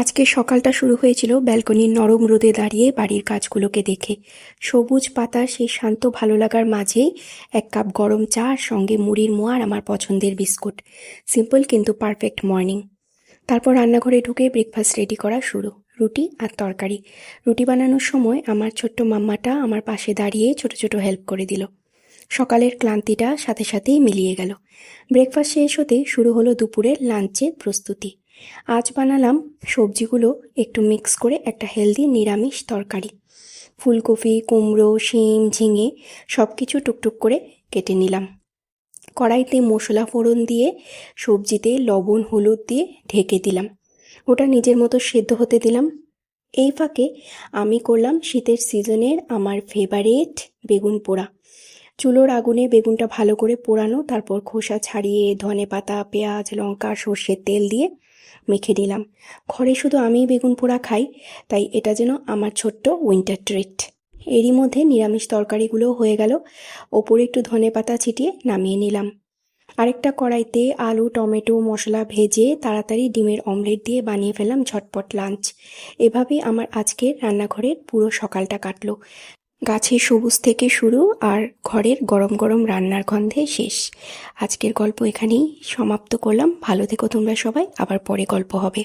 আজকে সকালটা শুরু হয়েছিল ব্যালকনির নরম রোদে দাঁড়িয়ে বাড়ির কাজগুলোকে দেখে। সবুজ পাতার সেই শান্ত ভালো লাগার মাঝেই এক কাপ গরম চা আর সঙ্গে মুড়ির মোয়ার আমার পছন্দের বিস্কুট। সিম্পল কিন্তু পারফেক্ট মর্নিং। তারপর রান্নাঘরে ঢুকে ব্রেকফাস্ট রেডি করা শুরু। রুটি আর তরকারি। রুটি বানানোর সময় আমার ছোট্ট মাম্মাটা আমার পাশে দাঁড়িয়ে ছোট ছোট হেল্প করে দিল। সকালের ক্লান্তিটা সাথে সাথেই মিলিয়ে গেল। ব্রেকফাস্ট শেষ হতে শুরু হলো দুপুরের লাঞ্চের প্রস্তুতি। আজ বানালাম সবজিগুলো একটু মিক্স করে একটা হেলদি নিরামিষ তরকারি। ফুলকপি, কুমড়ো, শিম, ঝিঙে সব কিছু টুকটুক করে কেটে নিলাম। কড়াইতে মশলা ফোড়ন দিয়ে সবজিতে লবণ, হলুদ দিয়ে ঢেকে দিলাম। ওটা নিজের মতো সেদ্ধ হতে দিলাম। এই ফাঁকে আমি করলাম শীতের সিজনের আমার ফেভারিট বেগুন পোড়া। চুলোর আগুনে বেগুনটা ভালো করে পোড়ানো, তারপর খোসা ছাড়িয়ে ধনে পাতা পেঁয়াজ, লঙ্কা, সর্ষের তেল দিয়ে মেখে নিলাম ঘরে শুধু আমিই বেগুন পোড়া খাই, তাই এটা যেন আমার ছোট্ট উইন্টার ট্রিট এরই মধ্যে নিরামিষ তরকারিগুলো হয়ে গেল। ওপরে একটু ধনে পাতা ছিটিয়ে নামিয়ে নিলাম। আরেকটা কড়াইতে আলু, টমেটো, মশলা ভেজে তাড়াতাড়ি ডিমের অমলেট দিয়ে বানিয়ে ফেললাম ঝটপট লাঞ্চ। এভাবেই আমার আজকের রান্নাঘরের পুরো সকালটা কাটলো। গাছের সবুজ থেকে শুরু আর ঘরের গরম গরম রান্নার গন্ধে শেষ। আজকের গল্প এখানেই সমাপ্ত করলাম। ভালো থেকো তোমরা সবাই। আবার পরে গল্প হবে।